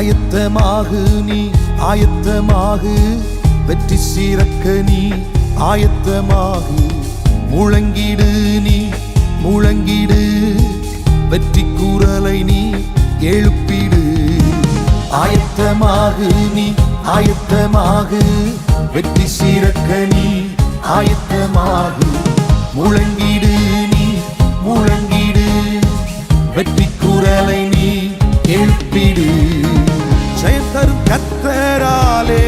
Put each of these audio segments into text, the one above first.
ஆயத்தமாகு நீ ஆயத்தமாகு. வெற்றி சீரக்க நீ ஆயத்தமாகு. முழங்கிடு நீ முழங்கிடு. வெற்றி கூறலை நீ எழுப்பிடு. ஆயத்தமாகு நீ ஆயத்தமாகு. வெற்றி சீரக்க நீ ஆயத்தமாகு. முழங்கிடு நீ முழங்கிடு. வெற்றி குரலை நீ எழுப்பிடு. கத்தராலே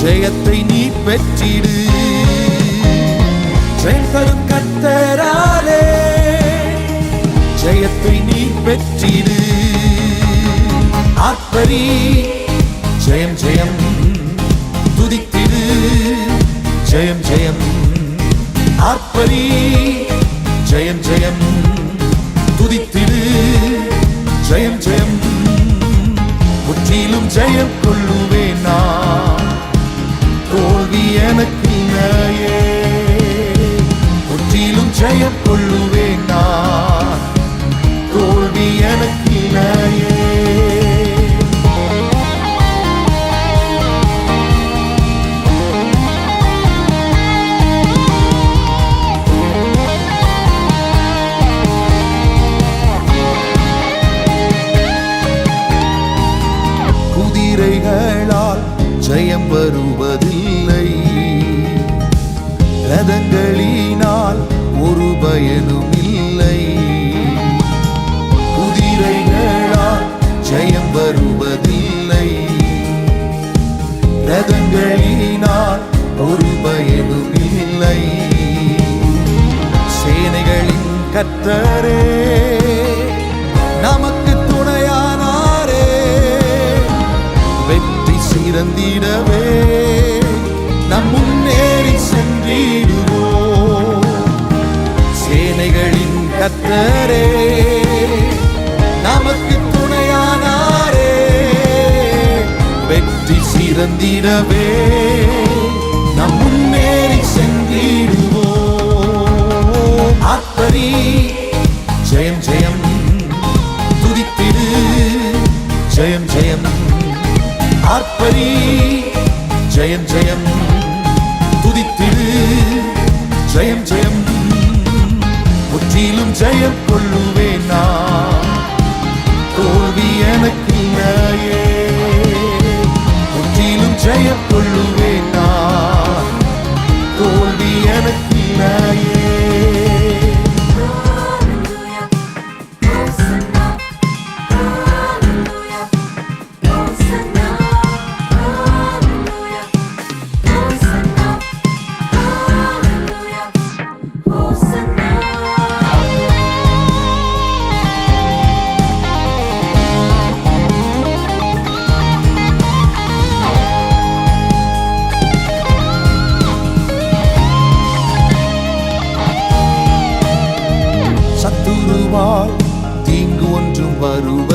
ஜெயத்தை நீ பெற்றிடு. ஜெயம் தரும் கத்தராலே ஜெயத்தை நீ பெற்றிடு. ஆத்மரி ஜெயம் ஜெயம் துதித்திடு. ஜெயம் ஜெயம் ஆத்மரி ஜெயம் ஜெயம் துதித்திடு. ஜெயம் ஜெயம் ஜெயம் கொள்ளுவேன் நான். தோல்வி எனக்கு இல்லையே முற்றிலும் ஜெயம் கொள்ளுவேன் பயனும் இல்லை. குதிரைகளா ஜெயம் வருவதில்லை. ரதங்களினால் ஒரு பயனும் இல்லை. சேனைகளின் கத்தரே நமக்கு துணையானாரே. வெற்றி சிறந்திடவே நம் முன்னேறி சென்றீர். கத்தரே நமக்கு துணையானாரே. வெற்றி சிறந்திடவே நம் முன்னேறி சென்றிடுவோம். ஆத்மரி ஜெயம் ஜெயம் துதித்திடு. ஜெயம் ஜெயம் ஆர்ப்பரி ஜெயம் ஜெயம் துதித்திடு. ஜெயம்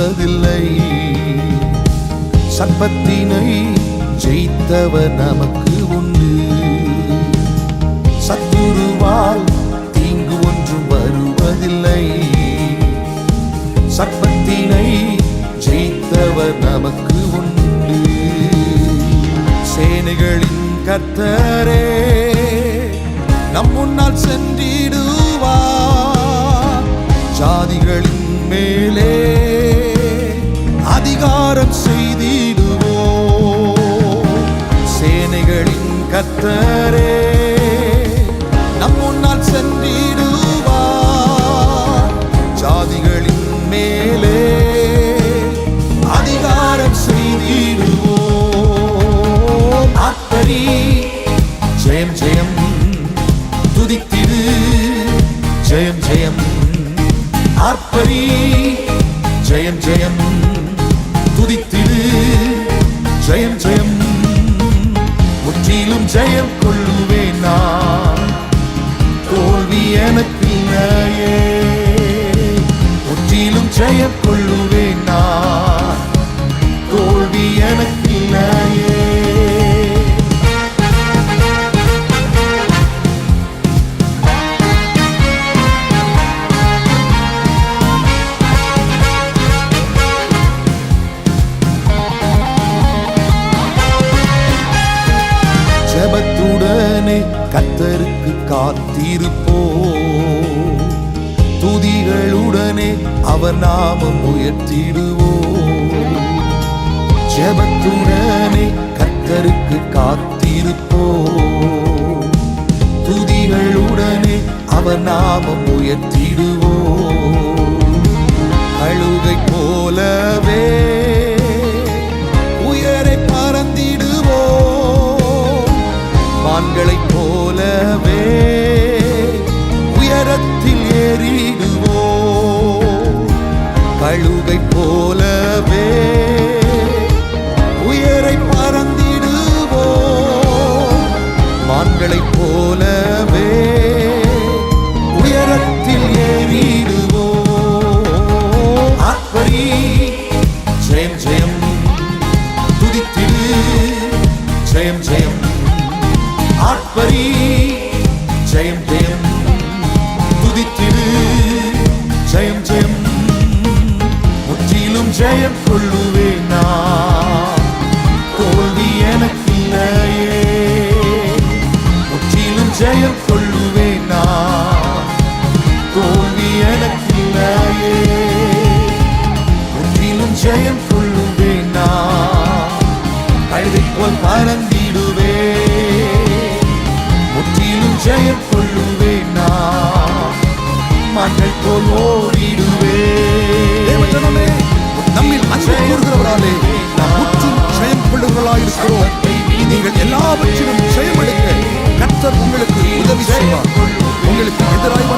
வருவதில்லை சர்ப்பத்தினை ஜெயித்தவர் நமக்கு உண்டு. சத்துருவால் தீங்கு ஒன்றும் வருவதில்லை. சர்ப்பத்தினை ஜெயித்தவர் நமக்கு உண்டு. சேனைகளின் கர்த்தரே நம் முன்னால் சென்றிடுவார் ஜாதிகளின் மேலே கத்தரே நம் முன்னால் சென்றிடுவார் ஜாதிகளின் மேலே அதிகாரம் செய்திடுவோம். ஆத்மரி ஜெயம் ஜெயம் துதித்திடு. ஜெயம் ஜெயம் ஆர்ப்பரி ஜெயம் ஜெயம் துதித்திடு. ஜெயம் ஜெயம் ஜெயம் கொள்ளுவேன்? நான் தோல்வி எனக்கு இல்லையே. முற்றிலும் ஜெயம் கொள்ளுவேன்? ஜெபத்துடனே கத்தருக்கு காத்திருப்போ துதிகளுடனே அவர் நாமம் உயர்த்திடுவோ ஜபத்துடனே கத்தருக்கு காத்திருப்போ துதிகளுடனே அவர் நாமம் உயர்த்திடுவோ அழுகை போலவே கழுகை போலவே உயரை பறந்திடுவோ மான்களைப் போலவே உயரத்தில் ஏறிடுவோ ஆத்மரி ஜெயம் ஜெயம். துதித்திடு ஜெயம் ஜெயம். ஆட்பரி ஜெயம் ஜெயம். துதித்திடு ஜெயம் ஜெயம். ஜெயம் கொள்ளுவேன் நான் தோல்வி எனக்கில்லையே. முற்றிலும் ஜெயம் கொள்ளுவேன் நான் தோல்வி எனக்கில்லையே. முற்றிலும் ஜெயம் கொள்ளுவேன் நான் கழுதை போல் பறந்திடுவே. முற்றிலும் ஜெயம் கொள்ளுவேன் நான் மகள் போல் ஓடிடுவே தேவஜனமே, நம்மில் அன்பு கூறுகிறவராலே நாம் முற்றும் ஜெயம் கொள்ளுகிறவர்களாயிருக்கிறோம். நீங்கள் எல்லாவற்றிலும் ஜெயம் எடுக்க கர்த்தர் உங்களுக்கு உதவி செய்வார். உங்களுக்கு எதிராய்